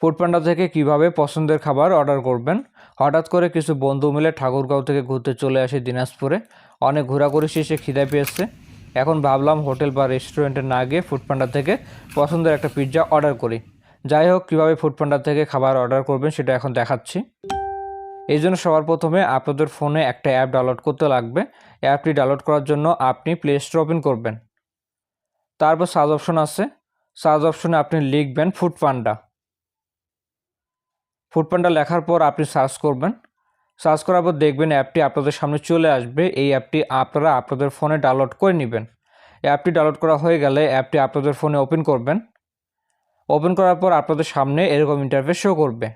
Foodpanda থেকে কীভাবে পছন্দের খাবার অর্ডার করবেন? হঠাৎ করে কিছু বন্ধু মিলে ঠাকুরগাঁও থেকে ঘুরতে চলে আসি দিনাজপুরে। অনেক ঘোরাঘুরি শেষে খিদে পেয়েছে। এখন ভাবলাম হোটেল বা রেস্টুরেন্টে না গিয়ে ফুড ফুডপান্ডা থেকে পছন্দের একটা পিৎজা অর্ডার করি। যাই হোক, কীভাবে ফুড ফুডপান্ডা থেকে খাবার অর্ডার করবেন সেটা এখন দেখাচ্ছি। এই জন্য সবার প্রথমে আপনাদের ফোনে একটা অ্যাপ ডাউনলোড করতে লাগবে। অ্যাপটি ডাউনলোড করার জন্য আপনি প্লে স্টোর ওপেন করবেন। তারপর সার্চ অপশন আছে। সার্চ অপশনে আপনি লিখবেন ফুড পান্ডা ফুড পান্ডা লেখার পর আপনি সার্চ করবেন। সার্চ করার পর দেখবেন অ্যাপটি আপনাদের সামনে চলে আসবে। এই অ্যাপটি আপনারা আপনাদের ফোনে ডাউনলোড করে নেবেন। অ্যাপটি ডাউনলোড করা হয়ে গেলে অ্যাপটি আপনাদের ফোনে ওপেন করবেন। ওপেন করার পর আপনাদের সামনে এরকম ইন্টারফেস শো করবে।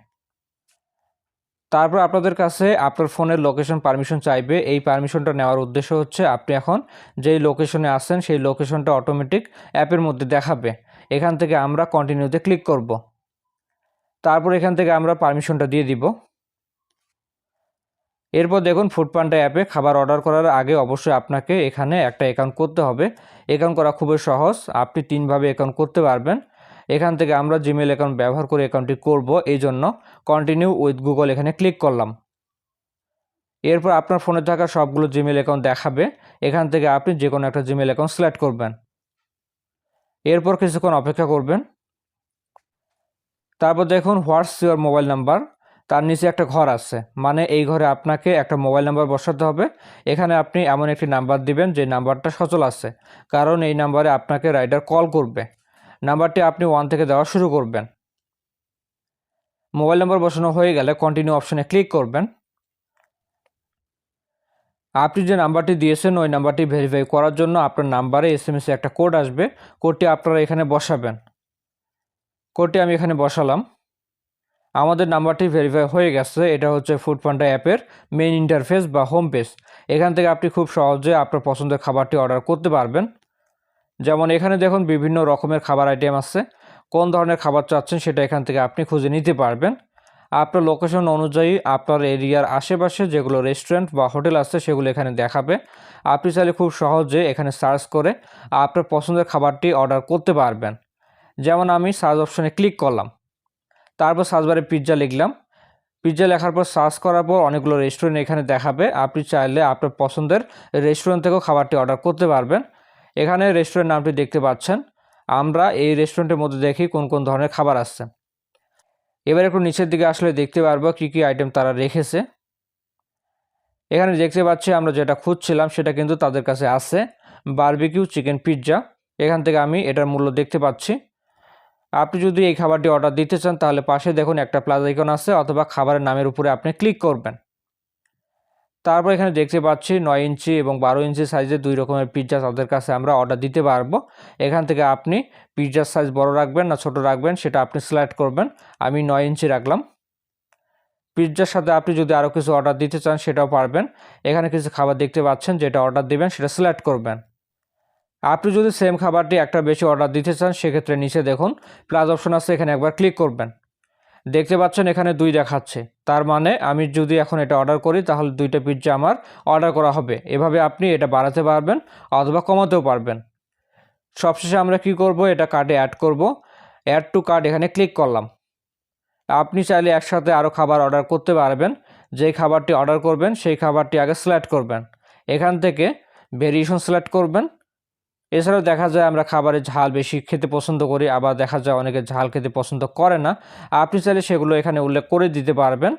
তারপর আপনাদের কাছে আপনার ফোনের লোকেশন পারমিশন চাইবে। এই পারমিশনটা নেওয়ার উদ্দেশ্য হচ্ছে আপনি এখন যেই লোকেশনে আসেন সেই লোকেশনটা অটোমেটিক অ্যাপের মধ্যে দেখাবে। এখান থেকে আমরা কন্টিনিউতে ক্লিক করব। তারপর এখান থেকে আমরা পারমিশনটা দিয়ে দিব। এরপর দেখুন ফুডপান্ডা অ্যাপে খাবার অর্ডার করার আগে অবশ্যই আপনাকে এখানে একটা অ্যাকাউন্ট করতে হবে। অ্যাকাউন্ট করা খুবই সহজ। আপনি তিনভাবে অ্যাকাউন্ট করতে পারবেন। এখান থেকে আমরা জিমেল অ্যাকাউন্ট ব্যবহার করে অ্যাকাউন্টটি করব। এই জন্য কন্টিনিউ উইথ গুগল এখানে ক্লিক করলাম। এরপর আপনার ফোনে থাকা সবগুলো জিমেল অ্যাকাউন্ট দেখাবে। এখান থেকে আপনি যে কোনো একটা জিমেল অ্যাকাউন্ট সিলেক্ট করবেন। এরপর কিছুক্ষণ অপেক্ষা করবেন। তারপর দেখুন হোয়াটস ইউর মোবাইল নাম্বার তার নিচে একটা ঘর আছে। মানে এই ঘরে আপনাকে একটা মোবাইল নাম্বার বসাতে হবে। এখানে আপনি এমন একটি নাম্বার দিবেন, যে নাম্বারটা সচল আছে। কারণ এই নাম্বারে আপনাকে রাইডার কল করবে। নাম্বারটি আপনি ওয়ান থেকে দেওয়া শুরু করবেন। মোবাইল নাম্বার বসানো হয়ে গেলে কন্টিনিউ অপশনে ক্লিক করবেন। আপনি যে নাম্বারটি দিয়েছেন, ওই নাম্বারটি ভেরিফাই করার জন্য আপনার নাম্বারে এস একটা কোড আসবে। কোডটি আপনারা এখানে বসাবেন। কোডটি আমি এখানে বসালাম। আমাদের নাম্বারটি ভেরিফাই হয়ে গেছে। এটা হচ্ছে ফুড পান্ডা অ্যাপের মেইন ইন্টারফেস বা হোম পেজ এখান থেকে আপনি খুব সহজে আপনার পছন্দের খাবারটি অর্ডার করতে পারবেন। যেমন এখানে দেখুন বিভিন্ন রকমের খাবার আইটেম আছে। কোন ধরনের খাবার চাচ্ছেন সেটা এখান থেকে আপনি খুঁজে নিতে পারবেন। আপনার লোকেশন অনুযায়ী আপনার এরিয়ার আশেপাশে যেগুলো রেস্টুরেন্ট বা হোটেল আছে সেগুলো এখানে দেখাবে। আপনি চাইলে খুব সহজে এখানে সার্চ করে আপনার পছন্দের খাবারটি অর্ডার করতে পারবেন। যেমন আমি সার্চ অপশনে ক্লিক করলাম। তারপর সার্চ বারে পিৎজা লিখলাম। পিৎজা লেখার পর সার্চ করার পর অনেকগুলো রেস্টুরেন্ট এখানে দেখাবে। আপনি চাইলে আপনার পছন্দের রেস্টুরেন্ট থেকেও খাবারটি অর্ডার করতে পারবেন। এখানে রেস্টুরেন্ট নামটি দেখতে পাচ্ছেন। আমরা এই রেস্টুরেন্টের মধ্যে দেখি কোন কোন ধরনের খাবার আসছে। এবার একটু নিচের দিকে আসলে দেখতে পারব কী কী আইটেম তারা রেখেছে। এখানে দেখতে পাচ্ছি আমরা যেটা খুঁজছিলাম সেটা কিন্তু তাদের কাছে আছে। বারবিকিউ চিকেন পিৎজা এখান থেকে আমি এটার মূল্য দেখতে পাচ্ছি। আপনি যদি এই খাবারটি অর্ডার দিতে চান, তাহলে পাশে দেখুন একটা প্লাস আইকন আছে অথবা খাবারের নামের উপরে আপনি ক্লিক করবেন। তারপর এখানে দেখতে পাচ্ছি নয় ইঞ্চি এবং বারো ইঞ্চি সাইজের দুই রকমের পিৎজা তাদের কাছে আমরা অর্ডার দিতে পারব। এখান থেকে আপনি পিৎজার সাইজ বড় রাখবেন না ছোট রাখবেন, সেটা আপনি সিলেক্ট করবেন। আমি নয় ইঞ্চি রাখলাম। পিৎজার সাথে আপনি যদি আরও কিছু অর্ডার দিতে চান, সেটাও পারবেন। এখানে কিছু খাবার দেখতে পাচ্ছেন, যেটা অর্ডার দিবেন, সেটা সিলেক্ট করবেন। আপনি যদি সেম খাবারটি একটা বেশি অর্ডার দিতে চান, সেক্ষেত্রে নিচে দেখুন প্লাস অপশন আছে, এখানে একবার ক্লিক করবেন। দেখতে পাচ্ছেন এখানে দুই দেখাচ্ছে। তার মানে আমি যদি এখন এটা অর্ডার করি, তাহলে দুইটা পিৎজা আমার অর্ডার করা হবে। এভাবে আপনি এটা বাড়াতে পারবেন অথবা কমাতেও পারবেন। সবশেষে আমরা কি করব? এটা কার্ডে অ্যাড করব। অ্যাড টু কার্ড এখানে ক্লিক করলাম। আপনি চাইলে একসাথে আরও খাবার অর্ডার করতে পারবেন। যেই খাবারটি অর্ডার করবেন, সেই খাবারটি আগে সিলেক্ট করবেন। এখান থেকে ভেরিয়েশন সিলেক্ট করবেন। এছাড়াও দেখা যায় আমরা খাবারের ঝাল বেশি খেতে পছন্দ করি, আবার দেখা যায় অনেকে ঝাল খেতে পছন্দ করে না। আপনি চাইলে সেগুলো এখানে উল্লেখ করে দিতে পারবেন।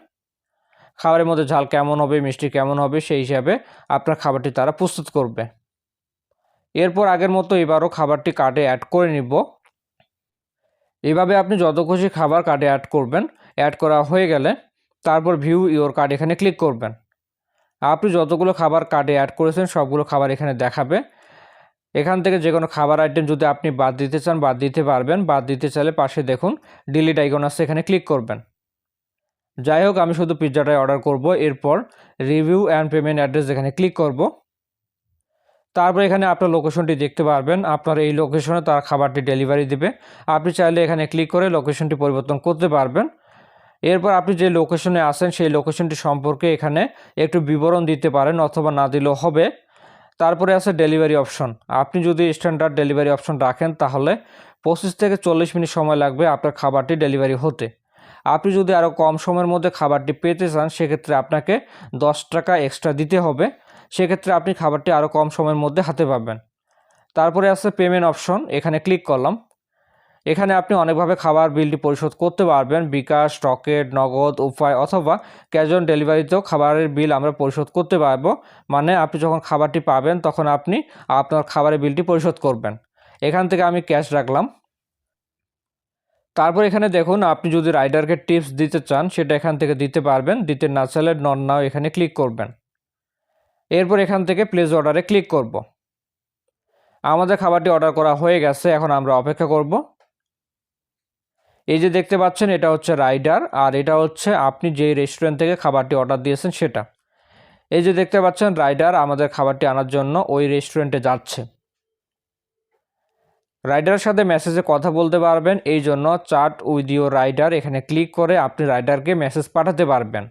খাবারের মধ্যে ঝাল কেমন হবে, মিষ্টি কেমন হবে, সেই হিসাবে আপনার খাবারটি তারা প্রস্তুত করবে। এরপর আগের মতো এবারও খাবারটি কার্ডে অ্যাড করে নিব। এভাবে আপনি যত খুশি খাবার কার্ডে অ্যাড করবেন, অ্যাড করা হয়ে গেলে তারপর ভিউ ইওর কার্ড এখানে ক্লিক করবেন। আপনি যতগুলো খাবার কার্ডে অ্যাড করেছেন, সবগুলো খাবার এখানে দেখাবে। এখান থেকে যে কোনো খাবার আইটেম যদি আপনি বাদ দিতে চান, বাদ দিতে পারবেন। বাদ দিতে চাইলে পাশে দেখুন ডিলিট আইকন আছে, এখানে ক্লিক করবেন। যাই হোক, আমি শুধু পিৎজাটাই অর্ডার করব। এরপর রিভিউ অ্যান্ড পেমেন্ট অ্যাড্রেস এখানে ক্লিক করব। তারপর এখানে আপনার লোকেশনটি দেখতে পারবেন। আপনার এই লোকেশনে তার খাবারটি ডেলিভারি দেবে। আপনি চাইলে এখানে ক্লিক করে লোকেশনটি পরিবর্তন করতে পারবেন। এরপর আপনি যে লোকেশনে আসেন সেই লোকেশনটি সম্পর্কে এখানে একটু বিবরণ দিতে পারেন, অথবা না দিলেও হবে। তারপরে আছে ডেলিভারি অপশন আপনি যদি স্ট্যান্ডার্ড ডেলিভারি অপশন রাখেন, তাহলে পঁচিশ থেকে চল্লিশ মিনিট সময় লাগবে আপনার খাবারটি ডেলিভারি হতে। আপনি যদি আরও কম সময়ের মধ্যে খাবারটি পেতে চান, সেক্ষেত্রে আপনাকে দশ টাকা এক্সট্রা দিতে হবে। সেক্ষেত্রে আপনি খাবারটি আরও কম সময়ের মধ্যে হাতে পাবেন। তারপরে আছে পেমেন্ট অপশন এখানে ক্লিক করলাম। এখানে আপনি অনেকভাবে খাবার বিলটি পরিশোধ করতে পারবেন। বিকাশ, রকেট, নগদ, উপায় অথবা ক্যাশ অন ডেলিভারিতেও খাবারের বিল আমরা পরিশোধ করতে পারব। মানে আপনি যখন খাবারটি পাবেন তখন আপনি আপনার খাবারের বিলটি পরিশোধ করবেন। এখান থেকে আমি ক্যাশ রাখলাম। তারপর এখানে দেখুন, আপনি যদি রাইডারকে টিপস দিতে চান, সেটা এখান থেকে দিতে পারবেন। দিতে না চাইলে নন নাও এখানে ক্লিক করবেন। এরপর এখান থেকে প্লেস অর্ডারে ক্লিক করব। আমাদের খাবারটি অর্ডার করা হয়ে গেছে, এখন আমরা অপেক্ষা করব। এই যে দেখতে পাচ্ছেন, এটা হচ্ছে রাইডার, আর এটা হচ্ছে আপনি যেই রেস্টুরেন্ট থেকে খাবারটি অর্ডার দিয়েছেন সেটা। এই যে দেখতে পাচ্ছেন, রাইডার আমাদের খাবারটি আনার জন্য ওই রেস্টুরেন্টে যাচ্ছে। রাইডারের সাথে মেসেজে কথা বলতে পারবেন, এই জন্য চার্ট উইথ ইউর রাইডার এখানে ক্লিক করে আপনি রাইডারকে মেসেজ পাঠাতে পারবেন।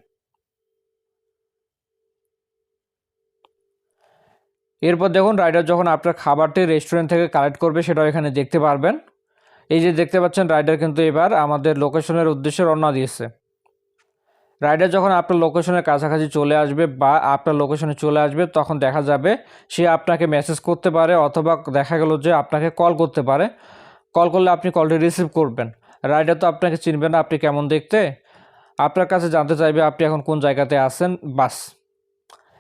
এরপর দেখুন, রাইডার যখন আপনার খাবারটি রেস্টুরেন্ট থেকে কালেক্ট করবে, সেটাও এখানে দেখতে পারবেন। এই যে দেখতে পাচ্ছেন রাইডার কিন্তু এবার আমাদের লোকেশনের উদ্দেশ্যে রওনা দিয়েছে। রাইডার যখন আপনার লোকেশনের কাছাকাছি চলে আসবে বা আপনার লোকেশনে চলে আসবে, তখন দেখা যাবে সে আপনাকে মেসেজ করতে পারে অথবা দেখা গেল যে আপনাকে কল করতে পারে। কল করলে আপনি কলটি রিসিভ করবেন। রাইডার তো আপনাকে চিনবে না, আপনি কেমন দেখতে? আপনার কাছে জানতে চাইবে আপনি এখন কোন জায়গাতে আছেন, বাস।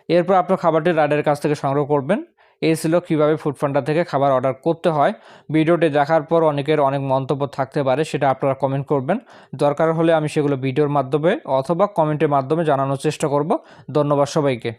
এরপর আপনার খাবারটি রাইডারের কাছ থেকে সংগ্রহ করবেন। এই ছিল কীভাবে ফুড পান্ডা থেকে খাবার অর্ডার করতে হয়। ভিডিওটি দেখার পর অনেকের অনেক মন্তব্য থাকতে পারে, সেটা আপনারা কমেন্ট করবেন। দরকার হলে আমি সেগুলো ভিডিওর মাধ্যমে অথবা কমেন্টের মাধ্যমে জানানোর চেষ্টা করব। ধন্যবাদ সবাইকে।